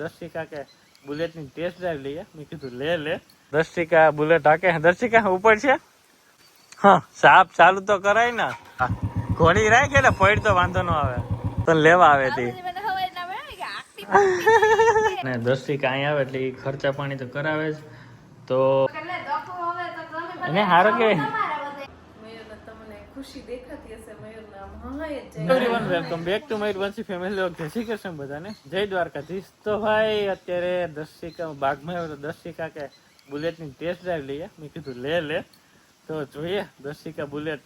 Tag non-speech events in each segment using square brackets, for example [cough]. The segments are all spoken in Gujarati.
દર્શિકા કે બુલેટની ટેસ્ટ ડ્રાઈવ લઈએ. મેં કીધું લે લે. દર્શિકા બુલેટ હાકે? દર્શિકા ઉપર છે? હા સાપ ચાલુ તો કરાય ને. ઘોડી રાખ એટલે પડ તો વાંધો ન આવે. તો લેવા આવે તી. [laughs] ને દર્શિકા અહીં આવે એટલે ખર્ચા પાણી તો કરાવે જ. તો એને હારો કે તમને ખુશી દેખાતી હશે. Everyone welcome back to my Vanshi family લોક જય શ્રી કૃષ્ણ બધાને. જય દ્વારકાધીશ. તો ભાઈ અત્યારે દર્શિકા બાગમાં આવ્યો તો દર્શિકા કે બુલેટની ટેસ્ટ ડ્રાઈવ લઈએ. મેં કીધું લે લે. તો જોઈએ દર્શિકા બુલેટ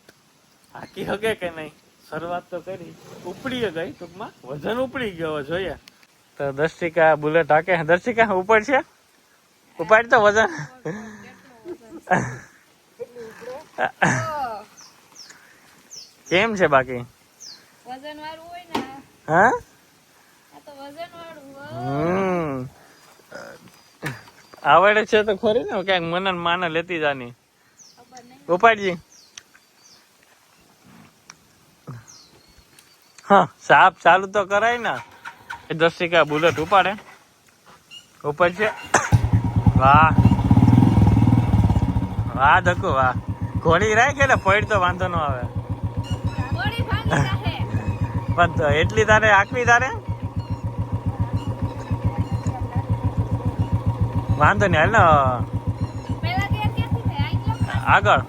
હાકી હકે કે નહીં? શરૂઆત તો કરી. ઉપડી ગઈ ટૂંકમાં. વજન ઉપડી ગયો જોઈએ. તો દર્શિકા બુલેટ હાકે. દર્શિકા ઉપર છે? ઉપાડ તો વજન. [laughs] કેમ છે બાકી? વજન વાળું હોય ને હા? આ તો વજન વાળું હમ. આવડે છે તો ખરી ને ક્યાંક મને માને લેતી જાની. ગોપાલજી હા સાપ ચાલુ તો કરાય ને. એ દર્શિકા બુલેટ ઉપાડે. ઉપર છે વાહ. વાહ દકુ વાહ. ઘોડી રાખ એટલે પડ તો વાંધો ન આવે. પણ એટલી તારે આખવી તારે? વાંધો નહીં હાલ ને આગળ.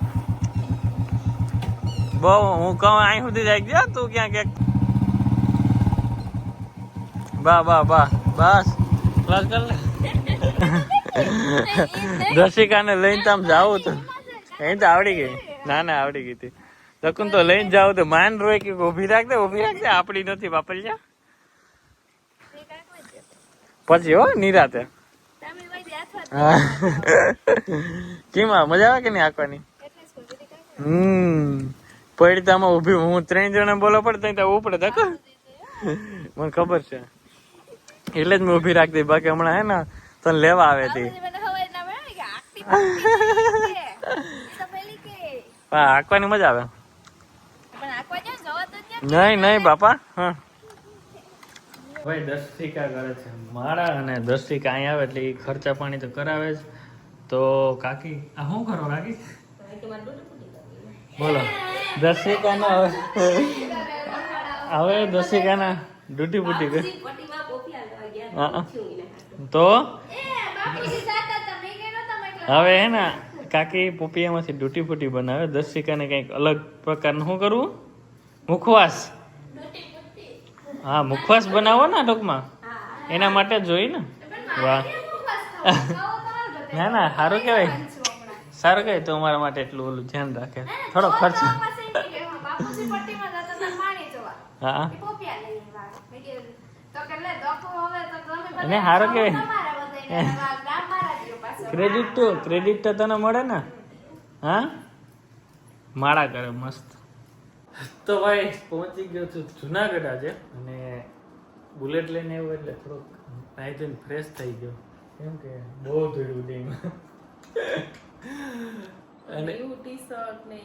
બહુ હું કહું અહીં સુધી જાય ગયા તું ક્યાં ક્યાંક? બા બા બા બસ. ક્લાસ કર લે. દર્શિકાને લઈને તો આમ જાવું તો એ તો આવડી ગઈ. ના ના આવડી ગઈ હતી. દકુન તો લઈને જાવ તો માન રોય કે ઊભી રાખ દે ઊભી રાખ દે. આપડી નથી વાપરજા પછી હો નિરાતે. [laughs] કેમાં મજા આવે કે નહીં આંકવાની હમ. પડતામાં ઊભી હું ત્રણ જણા બોલો પડે ત્યાં ઉપડે તક મને ખબર છે. એટલે જ મેં ઊભી રાખતી બાકી હમણાં હે ને તને લેવા આવે તી. મને ખબર ના પડે કે આખી પાકી છે. એ તો પેલી કે. પણ આંકવાની મજા આવે પણ આખવા જ્યાં જવા તો ત્યાં નહીં નહીં, બાપા. હા. ભાઈ દર્શિકા કરે છે. મારા અને દર્શિકા અહીં આવે એટલે એ ખર્ચા પાણી તો કરાવે જ. તો કાકી, આ શું કરો કાકી? બોલો. દર્શિકાના હવે દર્શિકાના ડૂટી બૂટી કર તો? હવે હે ને, કાકી પોપિયામાંથી ડૂટી ફૂટી બનાવે. દર્શિકાને કંઈક અલગ પ્રકારનું શું કરવું? મુખવાસ. હા, મુખવાસ બનાવો ને ટૂંકમાં. એના માટે જોઈ ને. વાહ. ના ના, સારું કહેવાય. સારું કહેવાય તો અમારા માટે એટલું ઓલું ધ્યાન રાખે. થોડો ખર્ચ. હા. અને હારું કહેવાય. ક્રેડિટ તો ક્રેડિટ તો તને મળે ને? હા? માળા કરે મસ્ત. તો ભાઈ પહોંચી ગયો છું જુનાગઢ આજે અને બુલેટ લઈને આવ્યો એટલે થોડોક નાઈ ધોઈને ફ્રેશ થઈ ગયો. કેમ કે બહુ ધોયું ઉડીમાં અને ને.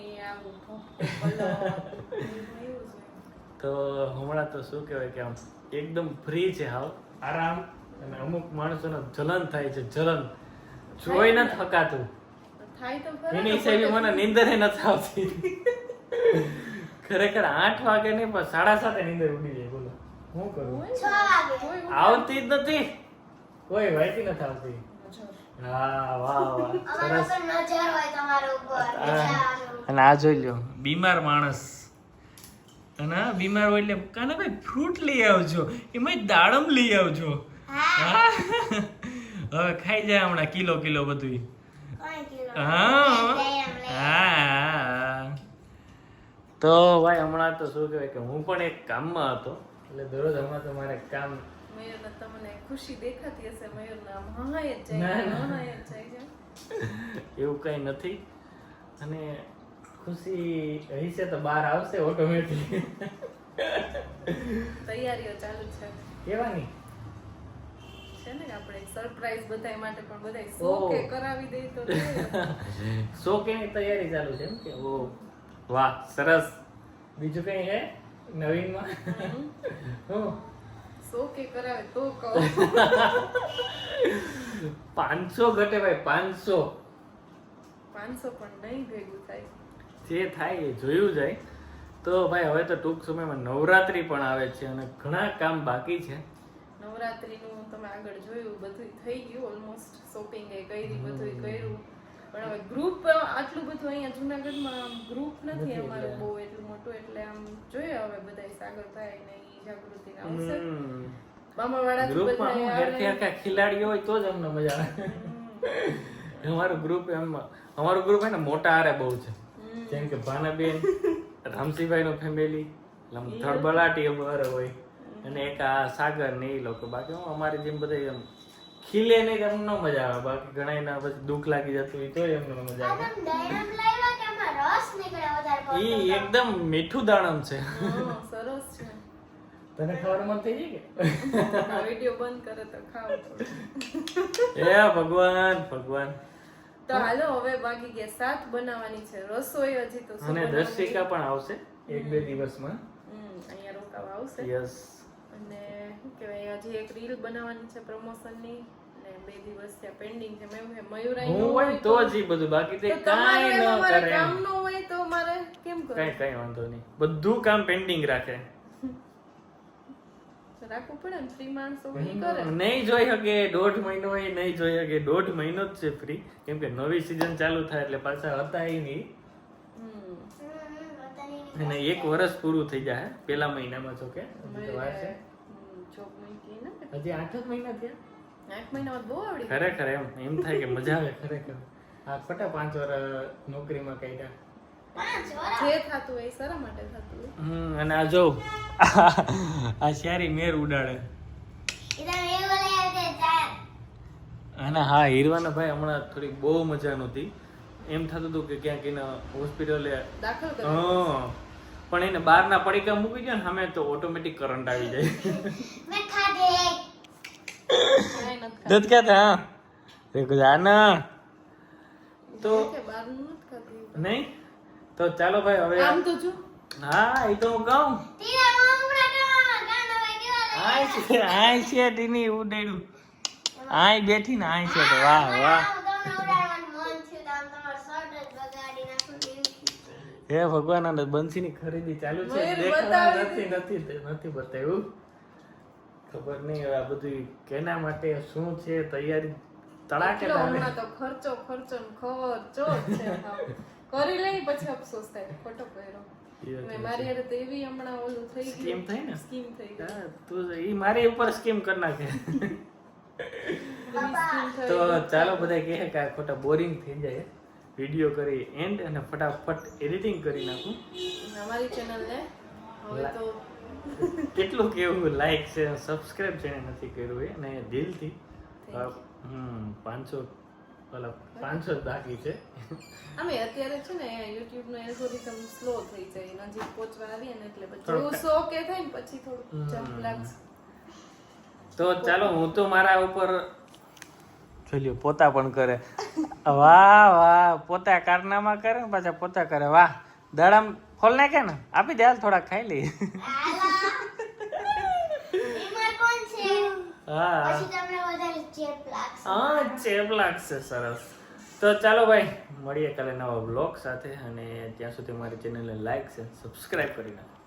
તો હમણાં તો શું કહેવાય કે આમ એકદમ ફ્રી છે હાવ. આરામ અને અમુક માણસોને જલન થાય છે જલન. જોઈ ન થકાતું. થાય તો એની હિસાબે મને નીંદર નથી આવતી. ખરેખર આઠ વાગે નહીં પણ સાડા સાતે નીંદર ઉડી જાય બોલો. શું કરું? આવતી જ નથી. કોઈ વાયતી નથી આવતી. હા અને આ જોઈ લ્યો. બીમાર માણસ. અને બીમાર હોય એટલે કાને ભાઈ ફ્રૂટ લઈ આવજો. એમાં દાડમ લઈ આવજો. હા. હવે ખાઈ જાય હમણાં કિલો કિલો બધું હા. હા. તો ભાઈ હમણાં તો શું કહેવાય કે હું પણ એક કામમાં હતો. એટલે દરરોજ હમણાં તો મારે કામ મયુરને તમને ખુશી દેખાતી હશે મયુરને આમ હહાય જ ના, જાય ના. હહાય જ જાય એવું કઈ નથી. અને ખુશી હશે તો બહાર આવશે ઓટોમેટિક તૈયારીઓ ચાલુ છે. કેવાની છે ને આપણે સરપ્રાઈઝ બધાય માટે પણ બધાય. શોકે કરાવી દઈ તો જોઈએ. [laughs] સો તૈયારી ચાલુ છે એમ કે ઓ. વાહ સરસ. બીજું કઈ હે? નવીનમાં? હું સો કે કરાવે તો કહો. [laughs] પાંચસો ઘટે ભાઈ પાંચસો. પાંચસો પણ નહીં ભેગું થાય. જે થાય એ જોયું જાય તો ભાઈ હવે તો ટૂંક સમયમાં નવરાત્રી પણ આવે છે અને ઘણા કામ બાકી છે. નવરાત્રીનું તમે આગળ જોયું બધું થઈ ગયું ઓલમોસ્ટ શોપિંગ એ કરી બધું કર્યું પણ હવે ગ્રુપ આટલું બધું અહીંયા જુનાગઢમાં ગ્રુપ નથી અમારું બહુ એટલું મોટું એટલે આમ જોઈએ હવે બધા સાગરભાઈ ને એ જાગૃતિ આવશે. હમ. ગ્રુપમાં ઘરથી આખા ખેલાડીઓ હોય તો જ અમને મજા આવે. અમારું ગ્રુપ એમ અમારું ગ્રુપ હે ને મોટા આરે બહુ છે. જેમ કે ભાનાબેન રામસિંહભાઈ નું ફેમિલી થડબલાટી અમારે હોય. અને એક આ સાગર ને એ લોકો. બાકી અમારે જેમ બધા એમ ખીલે ને એમ ન મજા આવે. બાકી ઘણા એના પછી દુઃખ લાગી જતું હોય તો એમને મજા આવે. આદમ ડાયરામ લાવ્યા કે આમાં રસ નીકળે વધારે ઈ એકદમ મીઠું દાણમ છે. સરસ છે. તને ખબર મન થઈ જાય આ વીડિયો બંધ કરે તો ખાવ. એ ભગવાન ભગવાન. તો હાલો હવે બાકી કે સાત બનાવવાની છે. રસોઈ હજી તો અને? દર્શિકા પણ આવશે એક બે દિવસમાં. અહીંયા રોકાવા આવશે. યસ. અને શું કહેવાય હજી એક રીલ બનાવવાની છે પ્રમોશનની ને. બે દિવસ છે પેન્ડિંગ છે. મેં મયુરાઈ હું હોય તો જ બધું. બાકી તે કાંઈ ન કરે કામ ન હોય તો મારે કેમ કઈ કરું? કઈ વાંધો નહીં. બધું કામ પેન્ડિંગ રાખે. રાખવું પડે ને ફ્રી માણસો કરે. નહીં જોઈ શકે દોઢ મહિનો એ નહીં જોઈ શકે. દોઢ મહિનો જ છે ફ્રી કેમ કે નવી સિઝન ચાલુ થાય એટલે પાછા હતા એ નહીં. અને એક વર્ષ પૂરું થઈ જાય પેલા મહિનામાં જો કે વાર છે. હજી આઠ જ મહિના થયા? આઠ મહિનામાં બહુ આવડી ખરેખર એમ? એમ થાય કે મજા આવે? ખરેખર. આ ખોટા પાંચ વર્ષ નોકરીમાં કાઢ્યા. જે થતું એ શા માટે થતું હમ અને આ જો. આ શારી મેર ઉડાડે. અને હા હીરવાના ભાઈ હમણાં થોડીક બહુ મજા નહોતી. એમ થતું હતું કે ક્યાંક એના હોસ્પિટલે દાખલ હા પણ એને બહારના પડીકા મૂકી દે ને સામે તો ઓટોમેટિક કરંટ આવી જાય. દૂધ ખાતું. દત ક્યાં હતા તે. નહીં? તો ચાલો ભાઈ હવે આમ તો જો હા એ તો હું કહું. આય છે ટીની ઉડેડું આય બેઠી ને આય છે તો વાહ વાહ. હે ભગવાન આ બંસીની ખરીદી ચાલુ છે. નથી નથી નથી બતાવ્યું. ખબર નહીં હવે આ બધું કેના માટે શું છે તૈયારી તડાકે તો ખર્ચો ખર્ચો ખર્ચો છે કરી લઈ પછી અફસોસ થાય ખોટો કર્યો મેં મારી હારે તો એવી હમણાં ઓલું થઈ ગયું. સ્કીમ થઈ ને? સ્કીમ થઈ ગઈ. તું ઈ મારી ઉપર સ્કીમ કરી નાખે. તો ચાલો બધા કહે કે આ ખોટા બોરિંગ થઈ જાય. વીડિયો કરી એન્ડ અને ફટાફટ એડિટિંગ કરી નાખું. અમારી ચેનલને હવે તો [laughs] કેટલું કેવું લાઈક છે સબસ્ક્રાઇબ છે નથી કર્યું એ અને દિલથી. હમ પાંચસો ઓલા પાંચસો બાકી છે. અમે અત્યારે છે ને યુટ્યુબ નો એલ્ગોરિધમ સ્લો થઈ જાય નજીક પહોંચવા આવી ને એટલે પછી સો કે થાય ને પછી થોડું જમ્પ લાગશે. તો ચાલો હું તો મારા ઉપર જોઈ પોતા પણ કરે. વાહ વાહ પોતા કારનામા કરે ને પાછા પોતા કરે. વાહ દાડામ ફોલ નાખે ને? આપી દે હાલ થોડાક ખાઈ લઈ હા. ચેપ લાગશે. સરસ. તો ચાલો ભાઈ મળીએ કાલે નવા બ્લોગ સાથે અને ત્યાં સુધી મારી ચેનલને લાઈક છે સબસ્ક્રાઈબ કરી નાખો.